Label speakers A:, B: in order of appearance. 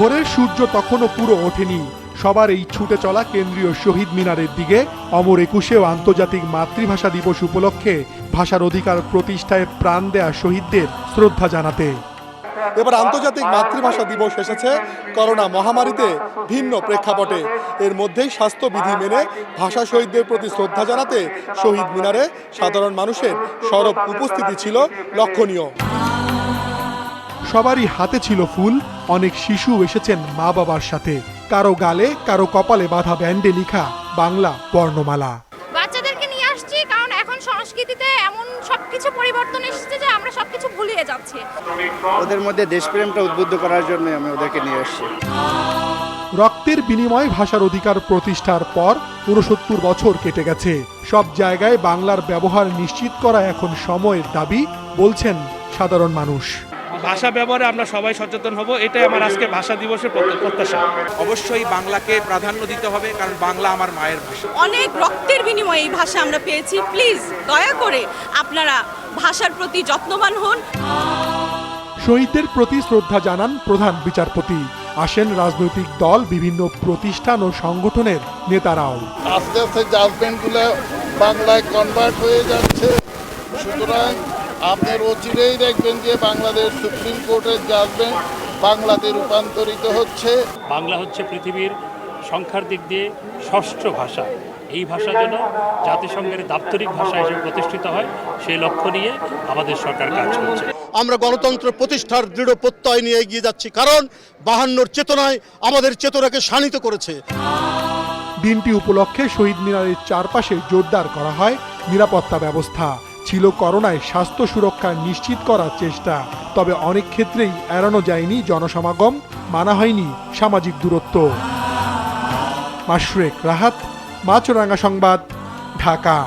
A: ভোরের সূর্য তখনও পুরো ওঠেনি। সবার এই ছুটে চলা কেন্দ্রীয় শহীদ মিনারের দিকে। অমর একুশে ও আন্তর্জাতিক মাতৃভাষা দিবস উপলক্ষে ভাষার অধিকার প্রতিষ্ঠায় প্রাণ দেয়া শহীদদের শ্রদ্ধা জানাতে।
B: এবার আন্তর্জাতিক মাতৃভাষা দিবস এসেছে। করোনা মহামারীতে ভিন্ন প্রেক্ষাপটে। এর মধ্যেই স্বাস্থ্যবিধি মেনে ভাষা শহীদদের প্রতি শ্রদ্ধা জানাতে শহীদ মিনারে সাধারণ মানুষের সরব উপস্থিতি ছিল লক্ষণীয়।
A: সবারই হাতে ছিল ফুল। অনেক শিশু এসেছেন মা বাবার সাথে। কারও গালে কারও কপালে বাঁধা ব্যান্ডে লিখা বাংলা বর্ণমালা।
C: বাচ্চাদেরকে নিয়ে আসছি কারণ এখন সংস্কৃতিতে এমন সবকিছু পরিবর্তন এসেছে যে আমরা সবকিছু ভুলিয়ে যাচ্ছি।
D: ওদের মধ্যে দেশপ্রেমটা উদ্বুদ্ধ করার জন্য আমি ওদেরকে নিয়ে এসেছি
A: রক্তের বিনিময়ে ভাষার অধিকার প্রতিষ্ঠার পর উনসত্তর বছর কেটে গেছে। সব জায়গায় বাংলার ব্যবহার নিশ্চিত করা এখন সময়ের দাবি বলছেন সাধারণ মানুষ।
E: ভাষা ব্যবহারে আমরা সবাই সচেতন হব এটাই আমার আজকে ভাষা দিবসের প্রত্য- প্রত্যাশা।
F: অবশ্যই বাংলাকে প্রাধান্য দিতে হবে কারণ বাংলা আমার মায়ের ভাষা।
G: অনেক রক্তের বিনিময়ে এই ভাষা আমরা পেয়েছি। প্লিজ দয়া করে আপনারা ভাষার প্রতি যত্নবান হন।
A: শহীদদের প্রতি শ্রদ্ধা জানান প্রধান বিচারপতি। আসেন রাজনৈতিক দল বিভিন্ন প্রতিষ্ঠান ও সংগঠনের নেতারাও।
H: আস্তে আস্তে জাজমেন্টগুলো বাংলায় কনভার্ট হয়ে যাচ্ছে। সুতরাং আপনার অচিরেই দেখবেন যে বাংলাদেশ সুপ্রিম কোর্টের জাজমেন্ট বাংলাতে রূপান্তরিত হচ্ছে।
I: বাংলা হচ্ছে পৃথিবীর সংখ্যার দিক দিয়ে ষষ্ঠ ভাষা। এই ভাষা যেন জাতিসংঘের দাপ্তরিক ভাষা হিসেবে প্রতিষ্ঠিত হয় সেই লক্ষ্য নিয়ে আমাদের সরকার কাজ করছে।
J: আমরা গণতন্ত্র প্রতিষ্ঠার দৃঢ় প্রত্যয় নিয়ে এগিয়ে যাচ্ছি কারণ বাহান্নর চেতনায় আমাদের চেতনাকে শানিত করেছে।
A: দিনটি উপলক্ষে শহীদ মিনারের চারপাশে জোরদার করা হয় নিরাপত্তা ব্যবস্থা। ছিল করোনায় স্বাস্থ্য সুরক্ষা নিশ্চিত করার চেষ্টা। তবে অনেক ক্ষেত্রেই এড়ানো যায়নি জনসমাগম, মানা হয়নি সামাজিক দূরত্ব। মাশরেক রাহাত মাছরাঙ্গা সংবাদ, ঢাকা।